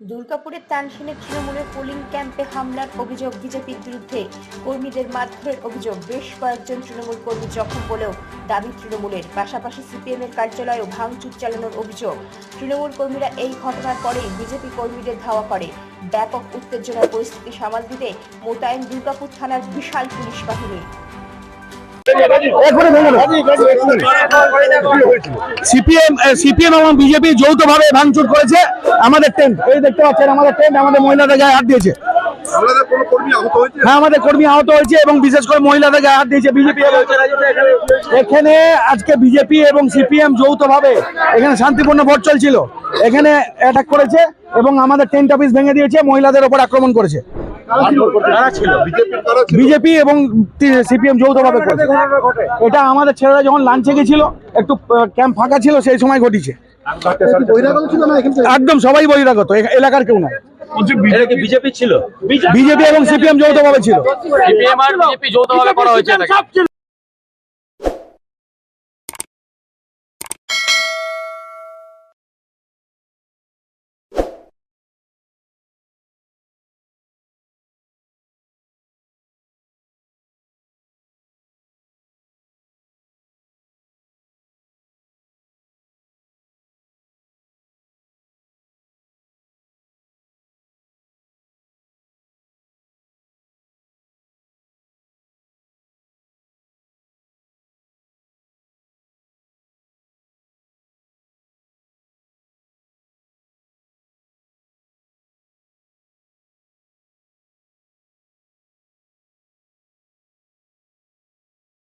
দুর্গাপুরের তানসিনে তৃণমূলের পোলিং ক্যাম্পে হামলার অভিযোগ বিজেপির বিরুদ্ধে। কর্মীদের মারধরের অভিযোগ বেশ কয়েকজন তৃণমূল কর্মী জখম বলেও দাবি তৃণমূলের। পাশাপাশি সিপিএম এর কার্যালয়েও ভাঙচুর চালানোর অভিযোগ। তৃণমূল কর্মীরা এই ঘটনার পরেই বিজেপি কর্মীদের ধাওয়া করে। ব্যাপক উত্তেজনার পরিস্থিতি সামাল দিতে মোতায়েন দুর্গাপুর থানার বিশাল পুলিশ বাহিনী। সিপিএম সিপিএম এবং বিজেপি যৌথভাবে ভাঙচুর করেছে। আমাদের টেন্ট এই দেখতে পাচ্ছেন আমাদের টেন্ট আমাদের মহিলাদের গায়ে হাত দিয়েছে। আপনাদের কোনো কর্মী আহত হয়েছে? হ্যাঁ আমাদের কর্মী আহত হয়েছে এবং বিশেষ করে মহিলাদের গায়ে হাত দিয়েছে বিজেপি এখানে আজকে বিজেপি এবং সিপিএম যৌথভাবে এখানে শান্তিপূর্ণ ভোট চলছিল। এখানে অ্যাটাক করেছে এবং আমাদের টেন্ট অফিস ভেঙে দিয়েছে মহিলাদের ওপর আক্রমণ করেছে। বিজেপি এবং সিপিএম যৌথভাবে করেছে। এটা আমাদের ছেলেরা যখন লাঞ্চে গেছিল একটু ক্যাম্প ফাঁকা ছিল সেই সময় ঘটিছে। একদম সবাই বহিরাগত এলাকার কেউ না বিজেপি ছিল? বিজেপি এবং সিপিএম যৌথভাবে ছিল।